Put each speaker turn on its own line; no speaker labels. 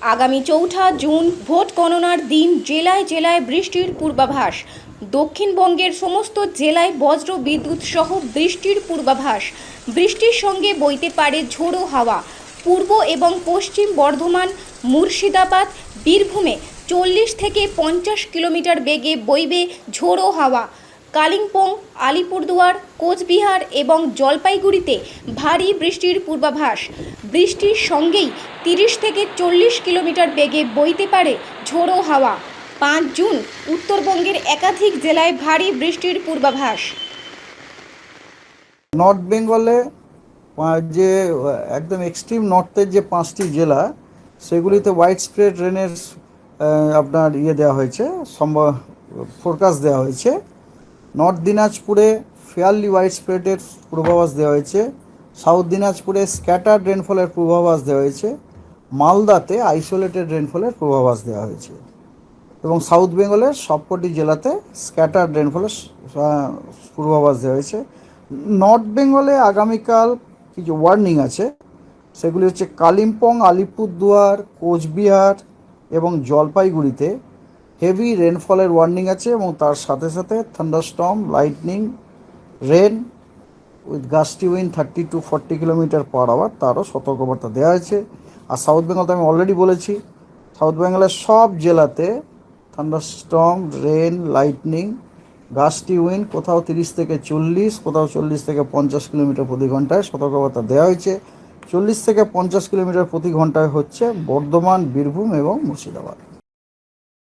আগামী চৌঠা June vote গণনার দিন জেলায় জেলায় বৃষ্টির পূর্বাভাস। দক্ষিণবঙ্গের সমস্ত জেলায় বজ্র বিদ্যুৎ সহ বৃষ্টির পূর্বাভাস। বৃষ্টির সঙ্গে বইতে পারে ঝোড়ো হাওয়া। পূর্ব এবং পশ্চিম বর্ধমান, মুর্শিদাবাদ, বীরভূমে চল্লিশ থেকে পঞ্চাশ কিলোমিটার বেগে বইবে ঝোড়ো হাওয়া। কালিম্পং, আলিপুরদুয়ার, কোচবিহার এবং জলপাইগুড়িতে ভারী বৃষ্টির পূর্বাভাস। বৃষ্টির সঙ্গেই তিরিশ থেকে চল্লিশ কিলোমিটার বেগে বইতে পারে ঝোড়ো হাওয়া। পাঁচ জুন, উত্তরবঙ্গের একাধিক জেলায় ভারী বৃষ্টির পূর্বাভাস।
নর্থ বেঙ্গলে যে, একদম এক্সট্রিম নর্থের যে পাঁচটি জেলা, সেগুলিতে হোয়াইট স্প্রেড রেনের আপনার ইয়ে দেওয়া হয়েছে, সম্ভব ফোরকাস্ট দেওয়া হয়েছে। নর্থ দিনাজপুরে ফেয়ারলি হোয়াইট স্প্রেডের পূর্বাভাস দেওয়া হয়েছে। সাউথ দিনাজপুরে স্ক্যাটার্ড রেনফলের পূর্বাভাস দেওয়া হয়েছে। মালদাতে আইসোলেটেড রেনফলের পূর্বাভাস দেওয়া হয়েছে। এবং সাউথ বেঙ্গলের সবকটি জেলাতে স্ক্যাটার্ড রেনফলের পূর্বাভাস দেওয়া হয়েছে। নর্থ বেঙ্গলে আগামীকাল কিছু ওয়ার্নিং আছে, সেগুলি হচ্ছে কালিম্পং, আলিপুরদুয়ার, কোচবিহার এবং জলপাইগুড়িতে হেভি রেনফলের ওয়ার্নিং আছে এবং তার সাথে সাথে thunderstorm, lightning rain with gusty wind thirty to forty kilometre per hour, তারও সতর্কবার্তা দেওয়া হয়েছে। আর সাউথ বেঙ্গল তো আমি অলরেডি বলেছি, সাউথ বেঙ্গলের সব জেলাতে thunderstorm rain lightning, gusty wind কোথাও তিরিশ থেকে চল্লিশ, কোথাও চল্লিশ থেকে পঞ্চাশ কিলোমিটার প্রতি ঘন্টায় সতর্কবার্তা দেওয়া হয়েছে। চল্লিশ থেকে পঞ্চাশ কিলোমিটার প্রতি ঘন্টায় হচ্ছে বর্ধমান, বীরভূম এবং মুর্শিদাবাদ।